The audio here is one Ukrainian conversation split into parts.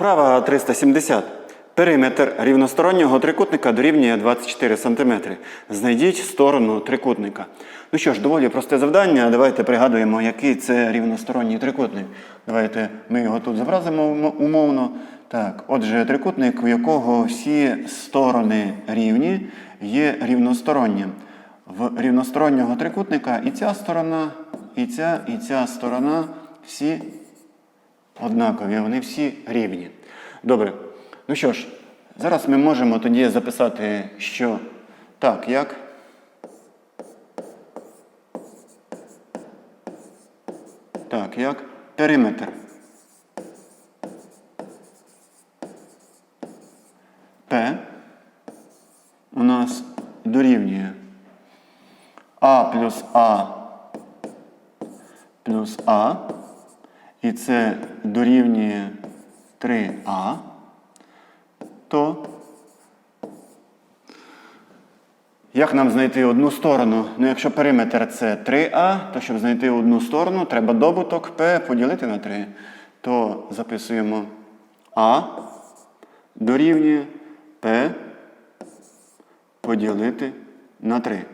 Вправа 370. Периметр рівностороннього трикутника дорівнює 24 см. Знайдіть сторону трикутника. Ну що ж, доволі просте завдання. Давайте пригадуємо, який це рівносторонній трикутник. Давайте ми його тут зобразимо умовно. Так, отже, трикутник, у якого всі сторони рівні, є рівностороннім. В рівностороннього трикутника і ця сторона, і ця, і ця сторона всі однакові, вони всі рівні. Добре. Ну що ж, зараз ми можемо тоді записати, що так, як. Так, як периметр. П у нас дорівнює А плюс А плюс А. І це дорівнює 3А, то як нам знайти одну сторону? Ну, якщо периметр це 3А, то щоб знайти одну сторону, треба добуток P поділити на 3. То записуємо А дорівнює P поділити на 3.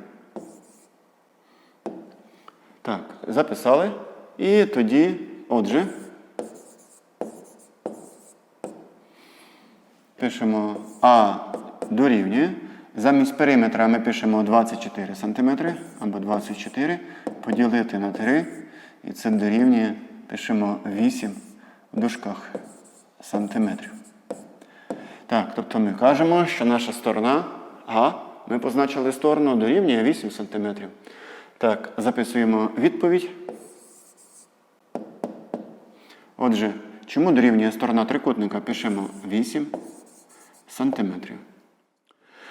Так, записали. І тоді, отже, пишемо А дорівнює. Замість периметра ми пишемо 24 см або 24 поділити на 3. І це дорівнює, пишемо 8 в дужках сантиметрів. Так, тобто ми кажемо, що наша сторона А, ми позначили сторону, дорівнює 8 см. Так, записуємо відповідь. Отже, чому дорівнює сторона трикутника? Пишемо 8 сантиметрів.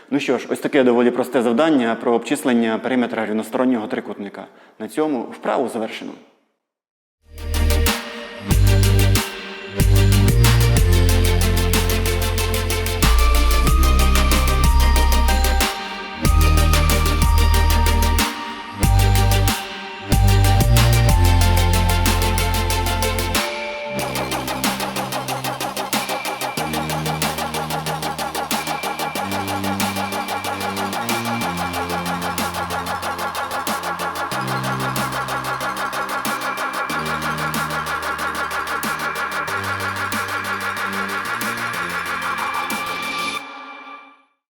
Ну що ж, ось таке доволі просте завдання про обчислення периметра рівностороннього трикутника. На цьому вправу завершено.